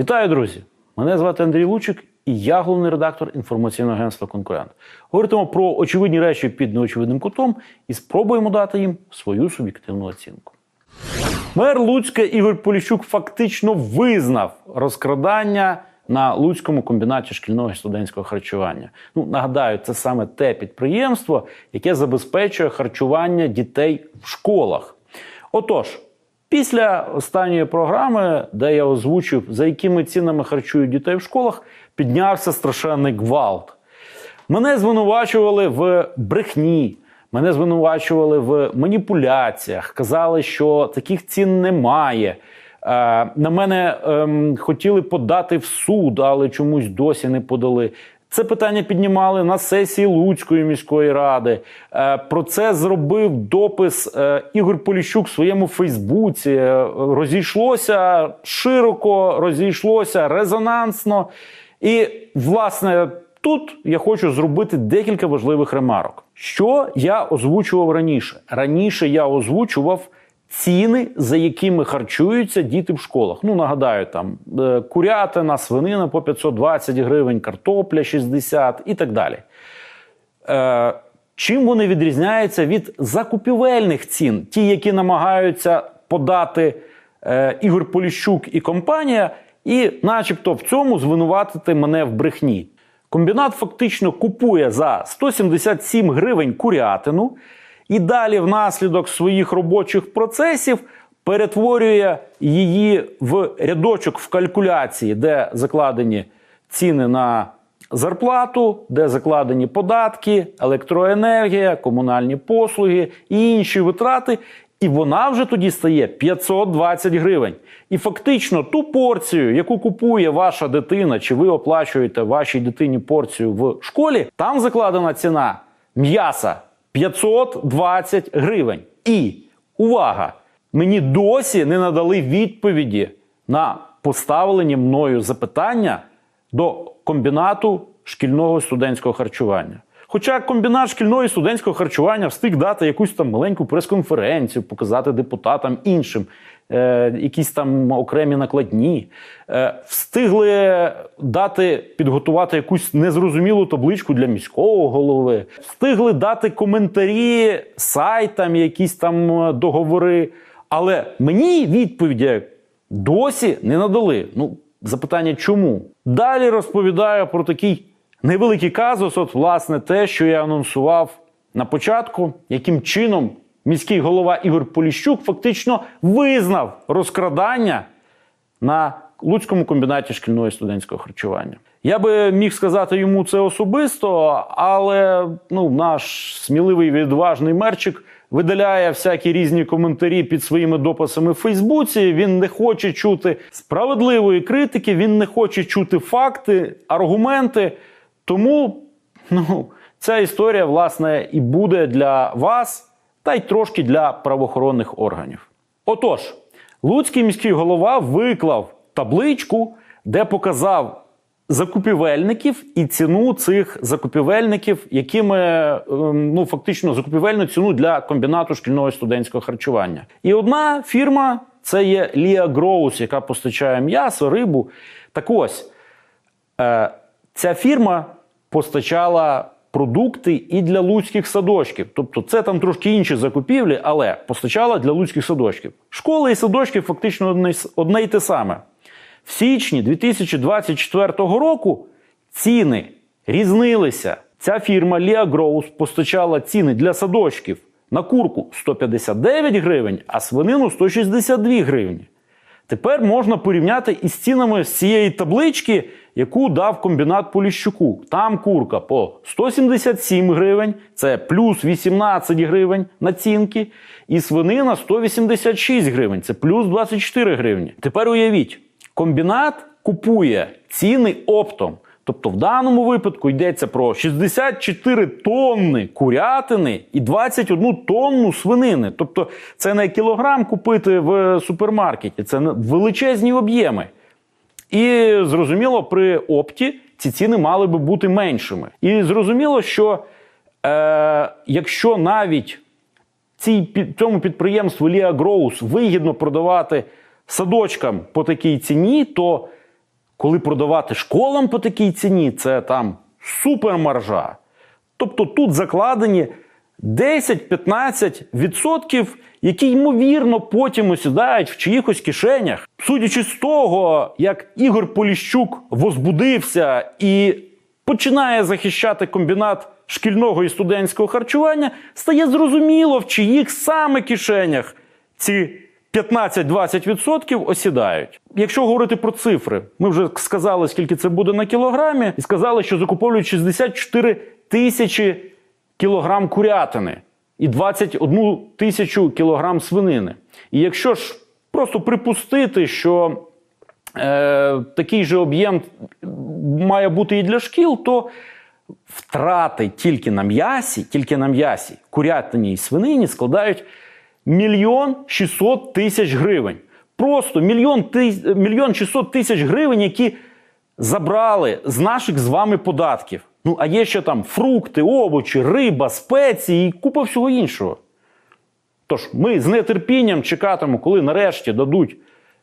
Вітаю, друзі! Мене звати Андрій Лучик, і я головний редактор інформаційного агентства Конкурент. Говоритимемо про очевидні речі під неочевидним кутом і спробуємо дати їм свою суб'єктивну оцінку. Мер Луцька Ігор Поліщук фактично визнав розкрадання на Луцькому комбінаті шкільного і студентського харчування. Ну нагадаю, це саме те підприємство, яке забезпечує харчування дітей в школах. Отож, після останньої програми, де я озвучив, за якими цінами харчують дітей в школах, піднявся страшенний гвалт. Мене звинувачували в брехні, мене звинувачували в маніпуляціях, казали, що таких цін немає. Е, на мене ем, хотіли подати в суд, але чомусь досі не подали. Це питання піднімали на сесії Луцької міської ради. Е, Про це зробив допис е, Ігор Поліщук в своєму Фейсбуці. Е, Розійшлося широко, розійшлося резонансно. І, власне, тут я хочу зробити декілька важливих ремарок. Що я озвучував раніше? Раніше я озвучував ціни, за якими харчуються діти в школах. Ну, нагадаю, там е, курятина, свинина по 520 гривень, картопля 60 і так далі. Е, Чим вони відрізняються від закупівельних цін, ті, які намагаються подати е, Ігор Поліщук і компанія, і, начебто, в цьому звинуватити мене в брехні. Комбінат фактично купує за 177 гривень курятину і далі, внаслідок своїх робочих процесів, перетворює її в рядочок в калькуляції, де закладені ціни на зарплату, де закладені податки, електроенергія, комунальні послуги і інші витрати. І вона вже тоді стає 520 гривень. І фактично ту порцію, яку купує ваша дитина, чи ви оплачуєте вашій дитині порцію в школі, там закладена ціна м'яса 520 гривень. І увага! Мені досі не надали відповіді на поставлені мною запитання до комбінату шкільного студентського харчування. Хоча комбінат шкільного і студентського харчування встиг дати якусь там маленьку прес-конференцію, показати депутатам іншим, е, якісь там окремі накладні, е, встигли дати підготувати якусь незрозумілу табличку для міського голови, встигли дати коментарі сайтам, якісь там е, договори. Але мені відповіді досі не надали. Ну, запитання чому? Далі розповідаю про такий невеликий казус. От, власне, те, що я анонсував на початку, яким чином міський голова Ігор Поліщук фактично визнав розкрадання на Луцькому комбінаті шкільного і студентського харчування. Я би міг сказати йому це особисто, але ну, наш сміливий відважний мерчик видаляє всякі різні коментарі під своїми дописами в Фейсбуці. Він не хоче чути справедливої критики, він не хоче чути факти, аргументи. Тому ну, ця історія, власне, і буде для вас, та й трошки для правоохоронних органів. Отож, Луцький міський голова виклав табличку, де показав закупівельників і ціну цих закупівельників, якими ем, ну фактично закупівельну ціну для комбінату шкільного студентського харчування. І одна фірма це є Лія Гроус, яка постачає м'ясо, рибу. Так ось е, ця фірма постачала продукти і для луцьких садочків. Тобто це там трошки інші закупівлі, але постачала для луцьких садочків. Школи і садочки фактично одне, й те саме. В січні 2024 року ціни різнилися. Ця фірма Ліа Гроус постачала ціни для садочків на курку 159 гривень, а свинину 162 гривні. Тепер можна порівняти із цінами з цієї таблички, яку дав комбінат Поліщуку. Там курка по 177 гривень, це плюс 18 гривень націнки, і свинина 186 гривень, це плюс 24 гривні. Тепер уявіть, комбінат купує ціни оптом. Тобто в даному випадку йдеться про 64 тонни курятини і 21 тонну свинини. Тобто це не кілограм купити в супермаркеті, це величезні об'єми. І зрозуміло, при опті ці ціни мали би бути меншими. І зрозуміло, що е, якщо навіть цьому підприємству Ліа Гроус вигідно продавати садочкам по такій ціні, то коли продавати школам по такій ціні, це там супермаржа. Тобто тут закладені 10-15%, які ймовірно потім осідають в чиїхось кишенях. Судячи з того, як Ігор Поліщук возбудився і починає захищати комбінат шкільного і студентського харчування, стає зрозуміло, в чиїх саме кишенях ці 15-20% осідають. Якщо говорити про цифри, ми вже сказали, скільки це буде на кілограмі, і сказали, що закуповують 64 тисячі кілограм курятини і 21 тисячу кілограм свинини. І якщо ж просто припустити, що е, такий же об'єм має бути і для шкіл, то втрати тільки на м'ясі, тільки на м'ясі, курятині і свинині складають мільйон 600 тисяч гривень. Просто мільйон, мільйон 600 тисяч гривень, які забрали з наших з вами податків. Ну, а є ще там фрукти, овочі, риба, спеції і купа всього іншого. Тож ми з нетерпінням чекатимемо, коли нарешті дадуть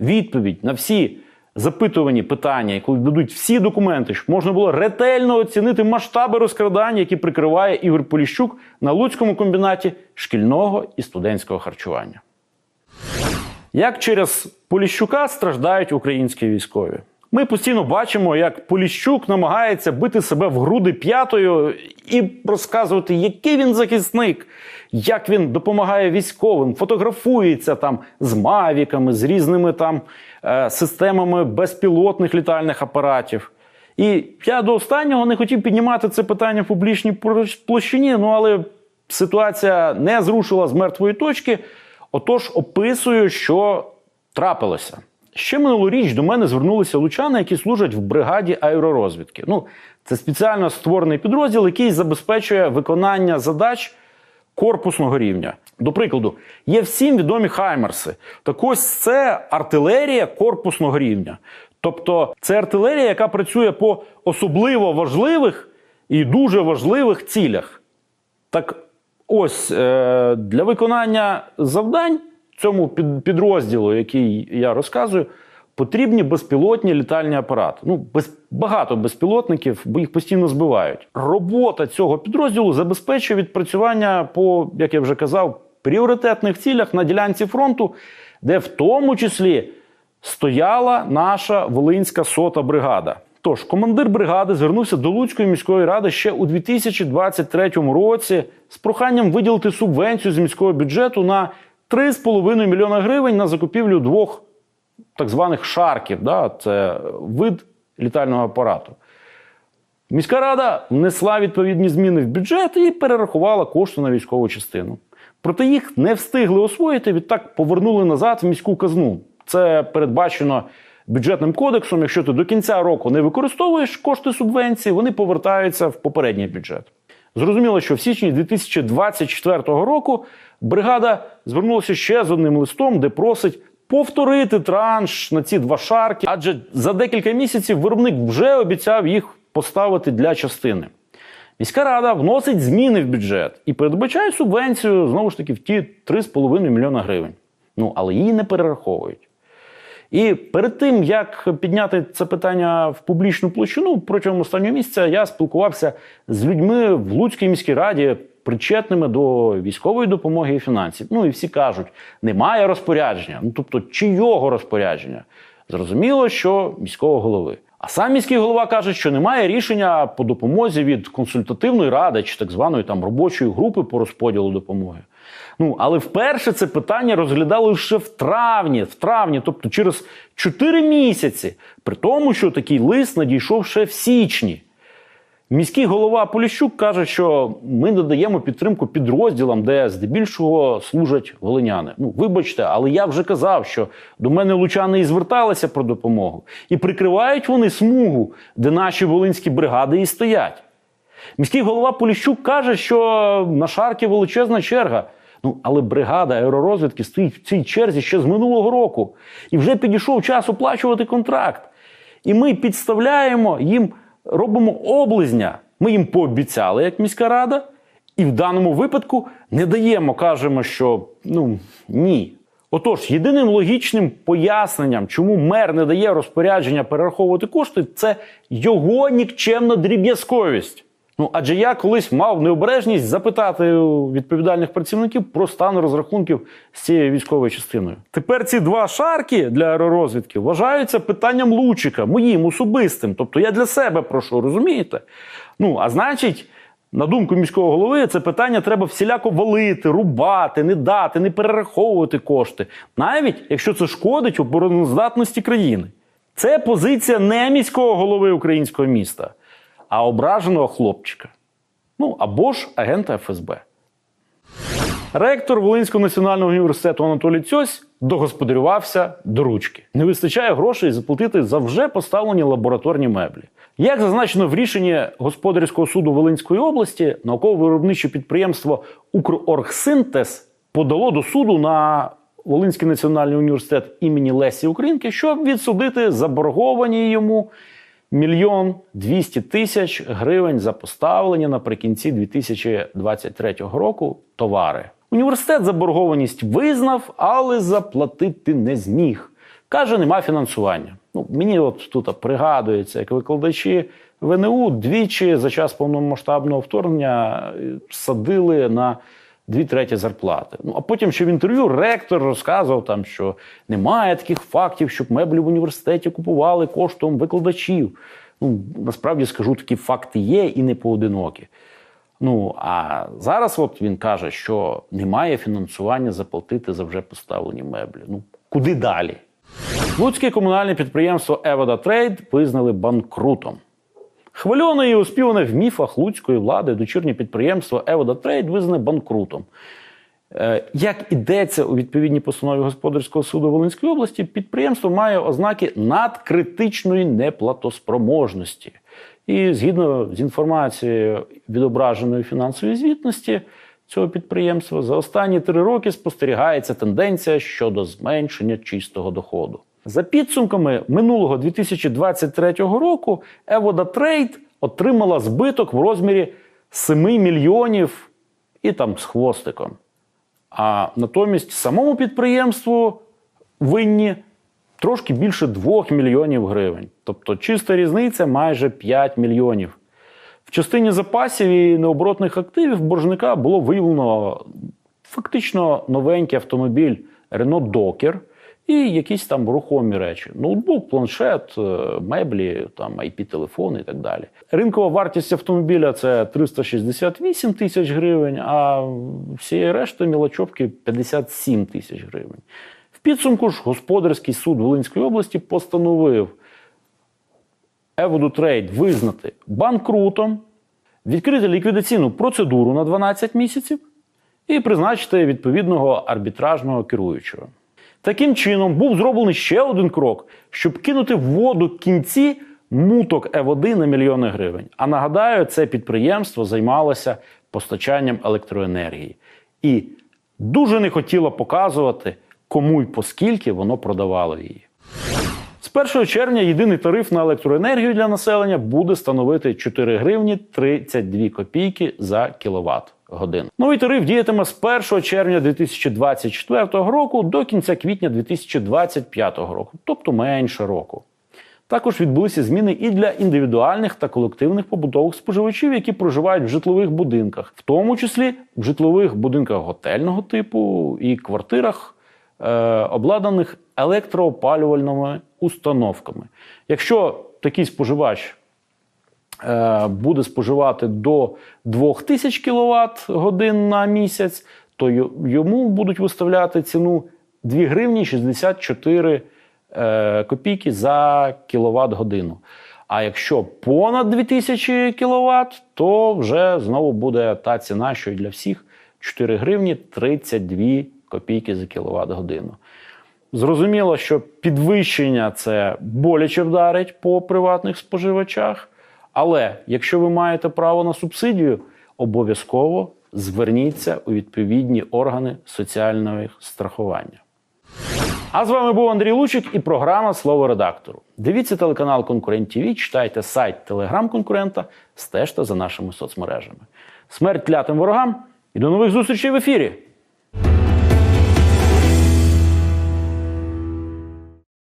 відповідь на всі запитувані питання, і коли дадуть всі документи, щоб можна було ретельно оцінити масштаби розкрадання, які прикриває Ігор Поліщук на Луцькому комбінаті шкільного і студентського харчування. Як через Поліщука страждають українські військові? Ми постійно бачимо, як Поліщук намагається бити себе в груди п'ятою і розказувати, який він захисник, як він допомагає військовим, фотографується там з мавіками, з різними там е, системами безпілотних літальних апаратів. І я до останнього не хотів піднімати це питання в публічній площині, ну але ситуація не зрушила з мертвої точки. Отож, описую, що трапилося. Ще минулоріч до мене звернулися лучани, які служать в бригаді аеророзвідки. Ну, це спеціально створений підрозділ, який забезпечує виконання задач корпусного рівня. До прикладу, є всім відомі хаймерси. Так ось це артилерія корпусного рівня. Тобто, це артилерія, яка працює по особливо важливих і дуже важливих цілях. Так ось е, для виконання завдань цьому під- підрозділу, який я розказую, потрібні безпілотні літальні апарати. Ну, без, багато безпілотників, бо їх постійно збивають. Робота цього підрозділу забезпечує відпрацювання по, як я вже казав, пріоритетних цілях на ділянці фронту, де в тому числі стояла наша Волинська сота бригада. Тож командир бригади звернувся до Луцької міської ради ще у 2023 році з проханням виділити субвенцію з міського бюджету на 3,5 мільйона гривень на закупівлю двох так званих шарків. Да? Це вид літального апарату. Міська рада внесла відповідні зміни в бюджет і перерахувала кошти на військову частину. Проте їх не встигли освоїти, відтак повернули назад в міську казну. Це передбачено бюджетним кодексом. Якщо ти до кінця року не використовуєш кошти субвенції, вони повертаються в попередній бюджет. Зрозуміло, що в січні 2024 року бригада звернулася ще з одним листом, де просить повторити транш на ці два шарки, адже за декілька місяців виробник вже обіцяв їх поставити для частини. Міська рада вносить зміни в бюджет і передбачає субвенцію знову ж таки в ті 3,5 мільйона гривень. Ну але її не перераховують. І перед тим як підняти це питання в публічну площину протягом останнього місяця я спілкувався з людьми в Луцькій міській раді, причетними до військової допомоги і фінансів. Ну і всі кажуть, немає розпорядження. Ну тобто, чийого розпорядження? Зрозуміло, що міського голови. А сам міський голова каже, що немає рішення по допомозі від консультативної ради чи так званої там робочої групи по розподілу допомоги. Ну, але вперше це питання розглядали лише в травні, в травні, тобто через 4 місяці, при тому, що такий лист надійшов ще в січні. Міський голова Поліщук каже, що ми надаємо підтримку підрозділам, де здебільшого служать волиняни. Ну, вибачте, але я вже казав, що до мене лучани і зверталися про допомогу. І прикривають вони смугу, де наші волинські бригади і стоять. Міський голова Поліщук каже, що на шарки величезна черга. Ну, але бригада аеророзвідки стоїть в цій черзі ще з минулого року. І вже підійшов час оплачувати контракт. І ми підставляємо їм, робимо облизня. Ми їм пообіцяли, як міська рада, і в даному випадку не даємо, кажемо, що ну ні. Отож, єдиним логічним поясненням, чому мер не дає розпорядження перераховувати кошти, це його нікчемна дріб'язковість. Ну адже я колись мав необережність запитати у відповідальних працівників про стан розрахунків з цією військовою частиною. Тепер ці два шарки для аеророзвідки вважаються питанням Лучика, моїм особистим. Тобто я для себе прошу, розумієте? Ну а значить. На думку міського голови, це питання треба всіляко валити, рубати, не дати, не перераховувати кошти, навіть якщо це шкодить обороноздатності країни. Це позиція не міського голови українського міста, а ображеного хлопчика. Ну або ж агента ФСБ. Ректор Волинського національного університету Анатолій Цьось догосподарювався до ручки. Не вистачає грошей заплатити за вже поставлені лабораторні меблі. Як зазначено в рішенні господарського суду Волинської області, науково-виробниче підприємство Укроргсинтез подало до суду на Волинський національний університет імені Лесі Українки, щоб відсудити заборговані йому мільйон двісті тисяч гривень за поставлені наприкінці 2023 року товари. Університет заборгованість визнав, але заплатити не зміг. Каже, нема фінансування. Ну, мені от тут пригадується, як викладачі ВНУ двічі за час повномасштабного вторгнення е, садили на дві треті зарплати. Ну а потім ще в інтерв'ю ректор розказував там, що немає таких фактів, щоб меблі в університеті купували коштом викладачів. Ну насправді скажу, такі факти є і не поодинокі. Ну а зараз, от він каже, що немає фінансування заплатити за вже поставлені меблі. Ну куди далі? Луцьке комунальне підприємство Евода Трейд визнали банкрутом. Хвильоне і оспіване в міфах луцької влади дочірнє підприємство Евода Трейд визнане банкрутом. Е, Як ідеться у відповідній постанові Господарського суду Волинської області, підприємство має ознаки надкритичної неплатоспроможності. І згідно з інформацією відображеної фінансової звітності цього підприємства, за останні три роки спостерігається тенденція щодо зменшення чистого доходу. За підсумками минулого 2023 року Евода Трейд отримала збиток в розмірі 7 мільйонів і там з хвостиком. А натомість самому підприємству винні трошки більше 2 мільйонів гривень. Тобто чиста різниця майже 5 мільйонів. В частині запасів і необоротних активів боржника було виявлено фактично новенький автомобіль Renault Docker і якісь там рухомі речі: ноутбук, планшет, е, меблі, там IP-телефони і так далі. Ринкова вартість автомобіля це 368 тисяч гривень, а всієї решти мілочовки 57 тисяч гривень. В підсумку ж господарський суд Волинської області постановив Еводу Трейд визнати банкрутом, відкрити ліквідаційну процедуру на 12 місяців і призначити відповідного арбітражного керуючого. Таким чином був зроблений ще один крок, щоб кинути в воду кінці муток Е-води на мільйони гривень. А нагадаю, це підприємство займалося постачанням електроенергії і дуже не хотіло показувати, кому й поскільки воно продавало її. З 1 червня єдиний тариф на електроенергію для населення буде становити 4 гривні 32 копійки за кіловат годин. Новий тариф діятиме з 1 червня 2024 року до кінця квітня 2025 року, тобто менше року. Також відбулися зміни і для індивідуальних та колективних побутових споживачів, які проживають в житлових будинках, в тому числі в житлових будинках готельного типу і квартирах, е, обладнаних електроопалювальними установками. Якщо такий споживач е, буде споживати до 2000 кВт годин на місяць, то йому будуть виставляти ціну 2 гривні 64 е, копійки за кіловат годину. А якщо понад 2000 кВт, то вже знову буде та ціна, що й для всіх 4 гривні 32 копійки за кіловат годину. Зрозуміло, що підвищення це боляче вдарить по приватних споживачах. Але якщо ви маєте право на субсидію, обов'язково зверніться у відповідні органи соціального страхування. А з вами був Андрій Лучик і програма Слово редактору. Дивіться телеканал Конкурент ТВ, читайте сайт Телеграм Конкурента, стежте за нашими соцмережами. Смерть клятим ворогам і до нових зустрічей в ефірі!